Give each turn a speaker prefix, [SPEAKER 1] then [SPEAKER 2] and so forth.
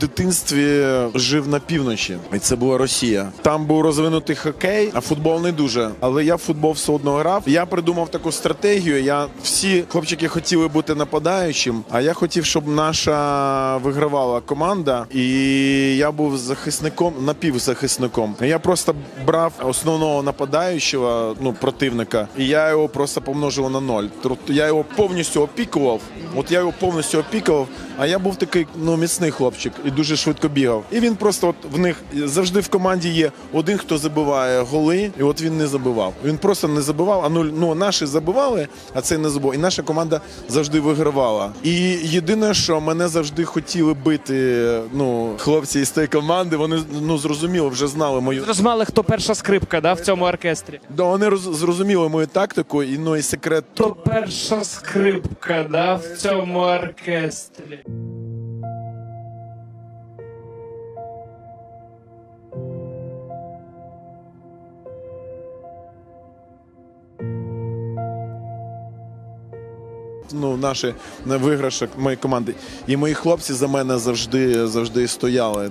[SPEAKER 1] дитинстві жив на півночі, і це була Росія. Там був розвинутий хокей, а футбол не дуже. Але я футбол все одно грав. Я придумав таку стратегію. Я всі хлопчики хотіли бути нападаючим, а я хотів, щоб наша вигравала команда, і я був захисником, напівзахисником. Я просто брав основного нападаючого, ну противника, і я його просто помножив на ноль. Тобто я його повністю опікував. От я його повністю опікував. А я був такий ну міцний хлопчик і дуже швидко бігав. І він просто от в них завжди в команді є один, хто забиває голи, і от він не забивав. Він просто не забивав. А ну, ну наші забивали, а цей не забував. І наша команда завжди вигравала. І єдине, що мене завжди хотіли бити. Ну, хлопці із тієї команди, вони ну зрозуміло, вже знали мою.
[SPEAKER 2] Зрозуміли, хто перша скрипка да, в цьому оркестрі.
[SPEAKER 1] Да, вони роз, зрозуміли мою тактику, і ну і секрет
[SPEAKER 2] Хто перша скрипка да, в цьому оркестрі.
[SPEAKER 1] Ну, наші виграші моєї команди. І мої хлопці за мене завжди завжди стояли.